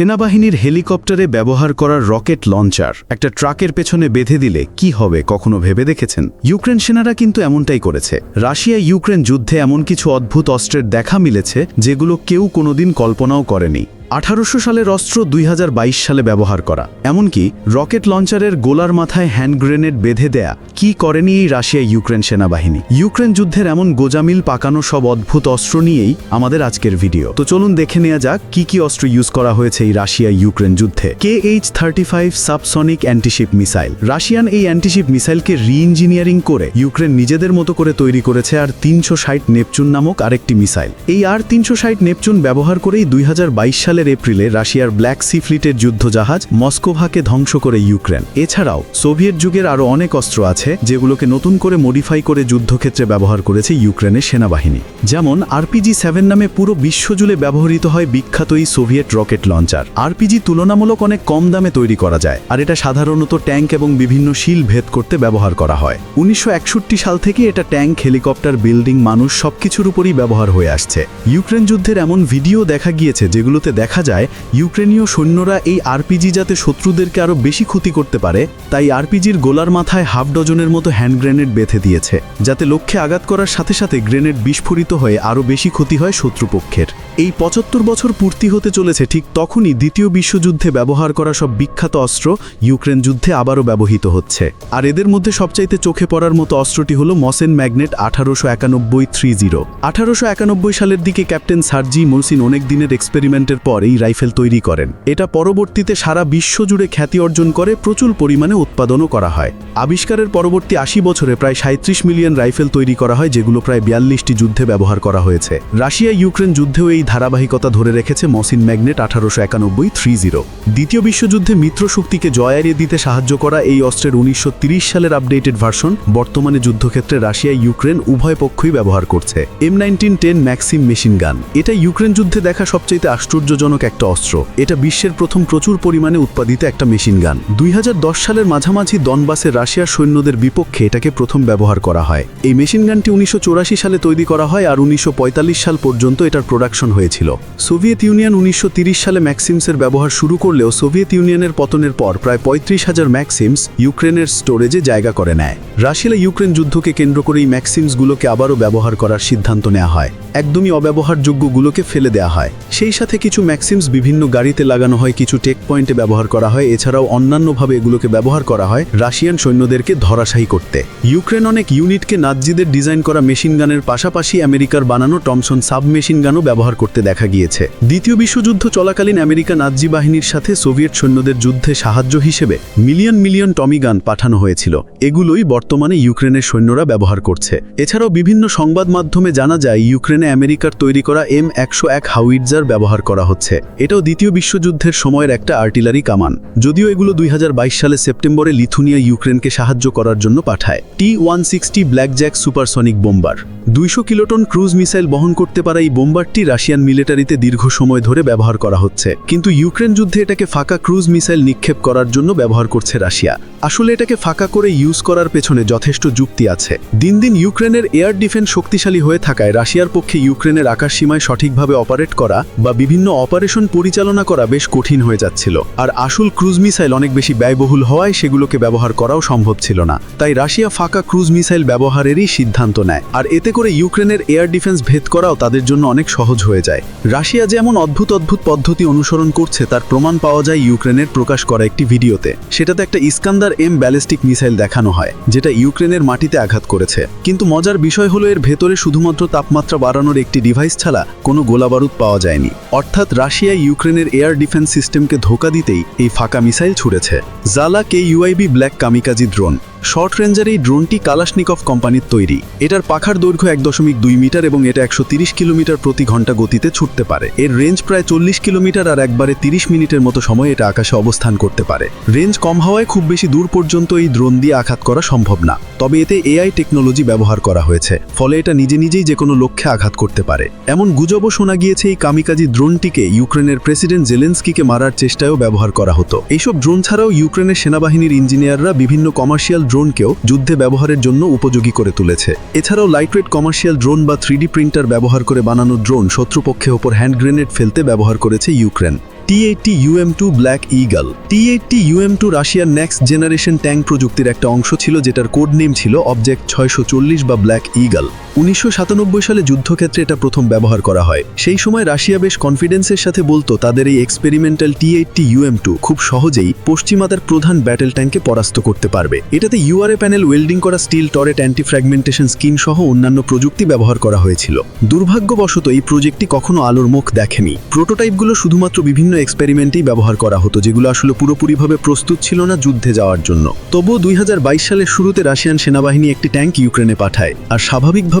সেনাবাহিনীর হেলিকপ্টারে ব্যবহার করার রকেট লঞ্চার একটা ট্রাকের পেছনে বেঁধে দিলে কি হবে কখনো ভেবে দেখেছেন? ইউক্রেন সেনারা কিন্তু এমনটাই করেছে। রাশিয়া ইউক্রেন যুদ্ধে এমন কিছু অদ্ভুত অস্ত্রের দেখা মিলেছে যেগুলো কেউ কোনোদিন কল্পনাও করেনি। আঠারোশো সালের অস্ত্র দুই হাজার বাইশ সালে ব্যবহার করা। এমনকি রকেট লঞ্চারের গোলার মাথায় হ্যান্ড গ্রেনেড বেঁধে দেয়া কি করেনি এই রাশিয়া ইউক্রেন সেনাবাহিনী। ইউক্রেন যুদ্ধের এমন গোজামিল পাকানো সব অদ্ভুত অস্ত্র নিয়েই আমাদের আজকের ভিডিও। তো চলুন দেখে নেওয়া যাক কি কি অস্ত্র ইউজ করা হয়েছে এই রাশিয়া ইউক্রেন যুদ্ধে। K H thirty five subsonic antiship missile. Russian এই অ্যান্টিশিপ মিসাইলকে রি ইঞ্জিনিয়ারিং করে ইউক্রেন নিজেদের মতো করে তৈরি করেছে আর তিনশো ষাট নেপচুন নামক আরেকটি মিসাইল। এই আর তিনশো ষাট নেপচুন ব্যবহার করেই দুই বাইশ সালের এপ্রিলে রাশিয়ার ব্ল্যাক সি ফ্লিটের যুদ্ধজাহাজ মস্কোভাকে ধ্বংস করে ইউক্রেন। এছাড়াও, সোভিয়েত যুগের আরও অনেক অস্ত্র আছে যেগুলোকে নতুন করে মডিফাই করে যুদ্ধক্ষেত্রে ব্যবহার করেছে ইউক্রেনের সেনাবাহিনী। যেমন আরপিজি সেভেন নামে পুরো বিশ্বজুড়ে ব্যবহৃত হয় বিখ্যাত এই সোভিয়েত রকেট লঞ্চার। আরপিজি তুলনামূলক অনেক কম দামে তৈরি করা যায়, আর এটা সাধারণত ট্যাঙ্ক এবং বিভিন্ন শিল ভেদ করতে ব্যবহার করা হয়। উনিশশো একষট্টি সাল থেকে এটা ট্যাঙ্ক, হেলিকপ্টার, বিল্ডিং, মানুষ সবকিছুর উপরই ব্যবহার হয়ে আসছে। ইউক্রেন যুদ্ধের এমন ভিডিও দেখা গিয়েছে যেগুলোতে দেখা যায়, ইউক্রেনীয় সৈন্যরা এই আরপিজি যাতে শত্রুদেরকে আরও বেশি ক্ষতি করতে পারে, তাই আরপিজির গোলার মাথায় হাফ ডজনের মতো হ্যান্ড গ্রেনেড বেঁধে দিয়েছে, যাতে লক্ষ্যে আঘাত করার সাথে সাথে গ্রেনেড বিস্ফোরিত হয়ে আরও বেশি ক্ষতি হয় শত্রুপক্ষের। এই পঁচাত্তর বছর পূর্তি হতে চলেছে ঠিক তখনই দ্বিতীয় বিশ্বযুদ্ধে ব্যবহার করা সব বিখ্যাত অস্ত্র ইউক্রেন যুদ্ধে আবারও ব্যবহৃত হচ্ছে। আর এদের মধ্যে সবচাইতে চোখে পড়ার মতো অস্ত্রটি হল মসেন ম্যাগনেট আঠারোশো একানব্বই থ্রি জিরো আঠারোশো একানব্বই সালের দিকে ক্যাপ্টেন সার্জি মোলসিন অনেক দিনের এক্সপেরিমেন্টের পর এই রাইফেল তৈরি করেন। এটা পরবর্তীতে সারা বিশ্বজুড়ে খ্যাতি অর্জন করে, প্রচুর পরিমাণে উৎপাদনও করা হয়। আবিষ্কারের পরবর্তী আশি বছরে প্রায় সাঁত্রিশ মিলিয়ন রাইফেল তৈরি করা হয়, যেগুলো প্রায় বিয়াল্লিশটি যুদ্ধে ব্যবহার করা হয়েছে। রাশিয়া ইউক্রেন যুদ্ধেও এই ধারাবাহিকতা ধরে রেখেছে মসিন ম্যাগনেট আঠারোশো একানব্বই থ্রি জিরো দ্বিতীয় বিশ্বযুদ্ধে মিত্র শক্তিকে জয় এড়িয়ে দিতে সাহায্য করা এই অস্ত্রের উনিশশো সালের আপডেটেড ভার্সন বর্তমানে যুদ্ধক্ষেত্রে রাশিয়া, ইউক্রেন উভয় পক্ষই ব্যবহার করছে। M nineteen ten Maxim machine gun এটা ইউক্রেন যুদ্ধে দেখা সবচেয়ে আশ্চর্যজনক একটা অস্ত্র। এটা বিশ্বের প্রথম প্রচুর পরিমাণে উৎপাদিত একটা মেশিন গান দুই হাজার দশ সালের মাঝামাঝি দনবাসে রাশিয়ার সৈন্যদের বিপক্ষে এটাকে প্রথম ব্যবহার করা হয়। এই মেশিন গানটি উনিশশো চুরাশি সালে তৈরি করা হয় আর উনিশশো পঁয়তাল্লিশ সাল পর্যন্ত এটার প্রোডাকশন হয়েছিল। সোভিয়েত ইউনিয়ন উনিশশো সালে ম্যাক্সিমসের ব্যবহার শুরু করলেও সোভিয়েত ইউনিয়নের পতনের পর প্রায় পঁয়ত্রিশ হাজার ম্যাক্সিমস ইউক্রেনের স্টোরেজে জায়গা করে নেয়। রাশিয়া ইউক্রেন যুদ্ধকে কেন্দ্র করে এই ম্যাক্সিমসগুলোকে আবারও ব্যবহার করার সিদ্ধান্ত নেওয়া হয়। একদমই অব্যবহারযোগ্যগুলোকে ফেলে দেওয়া হয়। সেই সাথে কিছু ম্যাক্সিমস বিভিন্ন গাড়িতে লাগানো হয়, কিছু টেক পয়েন্টে ব্যবহার করা হয়, এছাড়াও অন্যান্যভাবে এগুলোকে ব্যবহার করা হয় রাশিয়ান সৈন্যদেরকে ধরাশায়ী করতে। ইউক্রেন অনেক ইউনিটকে নাজিদের ডিজাইন করা মেশিন গানের পাশাপাশি আমেরিকার বানানো টমসন সাব মেশিন গানও ব্যবহার করতে দেখা গিয়েছে। দ্বিতীয় বিশ্বযুদ্ধ চলাকালীন আমেরিকা নাজি বাহিনীর সাথে সোভিয়েত সৈন্যদের যুদ্ধে সাহায্য হিসেবে মিলিয়ন মিলিয়ন টমি গান পাঠানো হয়েছিল। এগুলোই বর্তমানে ইউক্রেনের সৈন্যরা ব্যবহার করছে। এছাড়াও বিভিন্ন সংবাদ মাধ্যমে জানা যায়, ইউক্রেনে আমেরিকার তৈরি করা এম একশো এক হাউইটজার ব্যবহার করা হচ্ছে। এটাও দ্বিতীয় বিশ্বযুদ্ধের সময়ের একটা আর্টিলারি কামান। যদিও এগুলো দুই হাজার বাইশ সালে সেপ্টেম্বরে লিথুনিয়া ইউক্রেনকে সাহায্য করার জন্য পাঠায়। T one sixty black jack supersonic bomber. দুইশো কিলোটন ক্রুজ মিসাইল বহন করতে পারা এই বোম্বারটি রাশিয়ান মিলিটারিতে দীর্ঘ সময় ধরে ব্যবহার করা হচ্ছে। কিন্তু ইউক্রেন যুদ্ধে এটাকে ফাঁকা ক্রুজ মিসাইল নিক্ষেপ করার জন্য ব্যবহার করছে রাশিয়া। আসলে এটাকে ফাঁকা করে ইউজ করার পেছনে যথেষ্ট যুক্তি আছে। দিন দিন ইউক্রেনের এয়ার ডিফেন্স শক্তিশালী হয়ে থাকায় রাশিয়ার পক্ষে ইউক্রেনের আকাশ সীমায় সঠিকভাবে অপারেট করা বা বিভিন্ন অপারেশন পরিচালনা করা বেশ কঠিন হয়ে যাচ্ছিল। আর আসল ক্রুজ মিসাইল অনেক বেশি ব্যয়বহুল হওয়ায় সেগুলোকে ব্যবহার করাও সম্ভব ছিল না। তাই রাশিয়া ফাঁকা ক্রুজ মিসাইল ব্যবহারেরই সিদ্ধান্ত নেয়। আর এতে করে ইউক্রেনের এয়ার ডিফেন্স ভেদ করাও তাদের জন্য অনেক সহজ হয়ে যায়। রাশিয়া যেমন অদ্ভুত অদ্ভুত পদ্ধতি অনুসরণ করছে, তার প্রমাণ পাওয়া যায় ইউক্রেনের প্রকাশ করা একটি ভিডিওতে। সেটাতে একটা ইস্কান্দার এম ব্যালিস্টিক মিসাইল দেখানো হয়, যেটা ইউক্রেনের মাটিতে আঘাত করেছে। কিন্তু মজার বিষয় হলো, এর ভেতরে শুধুমাত্র তাপমাত্রা বাড়ানোর একটি ডিভাইস ছাড়া কোনো গোলাবারুদ পাওয়া যায়নি। অর্থাৎ রাশিয়া ইউক্রেনের এয়ার ডিফেন্স সিস্টেমকে ধোকা দিতেই এই ফাঁকা missile ছুড়েছে। Zala K UIB black kamikaze drone. Short রেঞ্জের এই ড্রোনটি কালাশনিকভ কোম্পানির তৈরি। এটার পাখার দৈর্ঘ্য এক দশমিক দুই মিটার এবং এটা একশো তিরিশ কিলোমিটার প্রতি ঘণ্টা গতিতে ছুটতে পারে। এর রেঞ্জ প্রায় চল্লিশ কিলোমিটার আর একবারে তিরিশ মিনিটের মতো সময় এটা আকাশে অবস্থান করতে পারে। রেঞ্জ কম হওয়ায় খুব বেশি দূর পর্যন্ত এই ড্রোন দিয়ে আঘাত করা সম্ভব না। তবে এতে এআই টেকনোলজি ব্যবহার করা হয়েছে, ফলে এটা নিজে নিজেই যে কোনো লক্ষ্যে আঘাত করতে পারে। এমন গুজবও শোনা গিয়েছে এই কামিকাজি ড্রোনটিকে ইউক্রেনের প্রেসিডেন্ট জেলেন্সকিকে মারার চেষ্টায়ও ব্যবহার করা হতো। এইসব ড্রোন ছাড়াও ইউক্রেনের সেনাবাহিনীর ইঞ্জিনিয়াররা বিভিন্ন কমার্শিয়াল ড্রোনকেও যুদ্ধে ব্যবহারের জন্য উপযোগী করে তুলেছে। এছাড়াও লাইটওয়েট কমার্শিয়াল ড্রোন বা থ্রিডি প্রিন্টার ব্যবহার করে বানানো ড্রোন শত্রুপক্ষের ওপর হ্যান্ড গ্রেনেড ফেলতে ব্যবহার করেছে Ukraine T eighty UM two Black Eagle T eighty UM two রাশিয়ার নেক্সট জেনারেশন ট্যাঙ্ক প্রযুক্তির একটা অংশ ছিল, যেটার কোড নেম ছিল অবজেক্ট ছয়শো চল্লিশ বা ব্ল্যাক ইগল উনিশশো সাতানব্বই সালে যুদ্ধক্ষেত্রে এটা প্রথম ব্যবহার করা হয়। সেই সময় রাশিয়া বেশ কনফিডেন্সের সাথে বলতো, তাদের এই experimental T eighty UM two খুব সহজেই পশ্চিমাদের প্রধান ব্যাটেল ট্যাঙ্কে পরাস্ত করতে পারবে। এটাতে ইউআরএ প্যানেল ওয়েল্ডিং করা steel turret anti fragmentation skin সহ অন্যান্য প্রযুক্তি ব্যবহার করা হয়েছিল। দুর্ভাগ্যবশত এই প্রজেক্টটি কখনো আলোর মুখ দেখেনি। প্রোটোটাইপগুলো শুধুমাত্র বিভিন্ন এক্সপেরিমেন্টেই ব্যবহার করা হতো, যেগুলো আসলে পুরোপুরিভাবে প্রস্তুত ছিল না যুদ্ধে যাওয়ার জন্য। তবুও দুই হাজার বাইশ সালের শুরুতে রাশিয়ান সেনাবাহিনী একটি ট্যাঙ্ক ইউক্রেনে পাঠায়, আর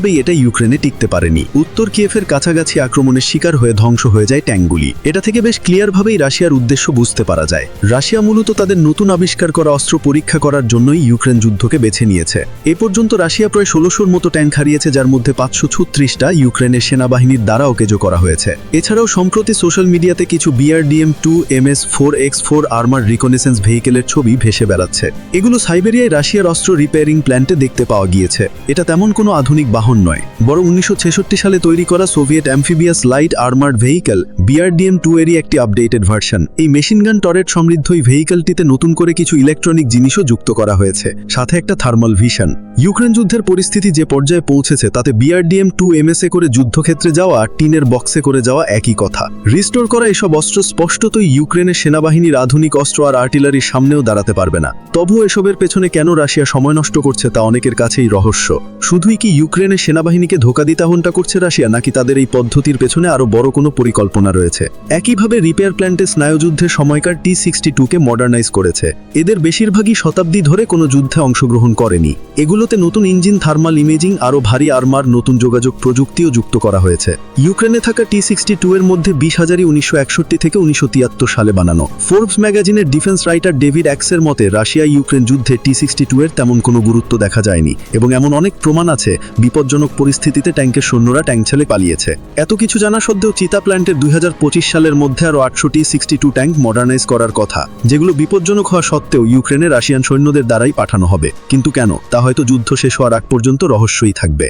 স্বাভাবিকভাবেই এটা ইউক্রেনে টিকতে পারেনি। উত্তর কিয়েফের কাছাকাছি আক্রমণের শিকার হয়ে ধ্বংস হয়ে যায় ট্যাঙ্কগুলি এটা থেকে বেশ ক্লিয়ারভাবেই রাশিয়ার উদ্দেশ্য বুঝতে পারা যায়। রাশিয়া মূলত তাদের নতুন আবিষ্কার করা অস্ত্র পরীক্ষা করার জন্যই ইউক্রেন যুদ্ধকে বেছে নিয়েছে। এ পর্যন্ত রাশিয়া প্রায় ষোলোশোর মতো ট্যাঙ্ক হারিয়েছে, যার মধ্যে পাঁচশো ছত্রিশটা ইউক্রেনের সেনাবাহিনীর দ্বারা ওকেজো করা হয়েছে। এছাড়াও সম্প্রতি সোশ্যাল মিডিয়াতে কিছু BRDM two M S four X four armour reconnaissance ভেহিকেলের ছবি ভেসে বেড়াচ্ছে। এগুলো সাইবেরিয়ায় রাশিয়ার অস্ত্র রিপেয়ারিং প্ল্যান্টে দেখতে পাওয়া গিয়েছে। এটা তেমন কোনো আধুনিক বাহন নয়, বরং উনিশশো সালে তৈরি করা Soviet amphibious light armoured vehicle BRDM two এরই একটি আপডেটেড ভার্সন। এই মেশিনগান টরেট সমৃদ্ধ এই ভেহিকেলটিতে নতুন করে কিছু ইলেকট্রনিক জিনিসও যুক্ত করা হয়েছে, সাথে একটা থার্মাল ভিশন। ইউক্রেন যুদ্ধের পরিস্থিতি যে পর্যায়ে পৌঁছেছে, তাতে বিআরডিএম টু এমএসএ করে যুদ্ধক্ষেত্রে যাওয়া আর টিনের বক্সে করে যাওয়া একই কথা। রিস্টোর করা এসব অস্ত্র স্পষ্টতই ইউক্রেনের সেনাবাহিনীর আধুনিক অস্ত্র আর আর্টিলারির সামনেও দাঁড়াতে পারবে না। তবুও এসবের পেছনে কেন রাশিয়া সময় নষ্ট করছে তা অনেকের কাছেই রহস্য। শুধুই কি ইউক্রেনের সেনাবাহিনীকে ধোকা দিতাহনটা করছে রাশিয়া, নাকি তাদের এই পদ্ধতির পেছনে আরও বড় কোনো পরিকল্পনা রয়েছে? একইভাবে রিপেয়ার প্ল্যান্টে স্নায়ুযুদ্ধের সময়কার টি সিক্সটি টুকে মডার্নাইজ করেছে। এদের বেশিরভাগই শতাব্দী ধরে কোনো যুদ্ধে অংশগ্রহণ করেনি। এগুলোতে নতুন ইঞ্জিন, থার্মাল ইমেজিং আরও ভারী আর্মার, নতুন যোগাযোগ প্রযুক্তিও যুক্ত করা হয়েছে। ইউক্রেনে থাকা টি সিক্সটি টু এর মধ্যে বিশ হাজারই উনিশশো একষট্টি থেকে উনিশশো তিয়াত্তর সালে বানানো। ফোর্বস ম্যাগাজিনের ডিফেন্স রাইটার ডেভিড অ্যাক্সের মতে, রাশিয়া ইউক্রেন যুদ্ধে টি সিক্সটি টু এর তেমন কোনো গুরুত্ব দেখা যায়নি, এবং এমন অনেক প্রমাণ আছে বিপজ্জনক পরিস্থিতিতে ট্যাঙ্কের সৈন্যরা ট্যাঙ্ক ছেলে পালিয়েছে। এত কিছু জানা সত্ত্বেও চিতা প্ল্যান্টের দুই হাজার পঁচিশ সালের মধ্যে আরও আটশোটি সিক্সটি টু ট্যাঙ্ক মডার্নাইজ করার কথা। যেগুলো বিপজ্জনক হওয়া সত্ত্বেও ইউক্রেনে রাশিয়ান সৈন্যদের দ্বারাই পাঠানো হবে। কিন্তু কেন? তা হয়তো যুদ্ধ শেষ হওয়ার আগ পর্যন্ত রহস্যই থাকবে।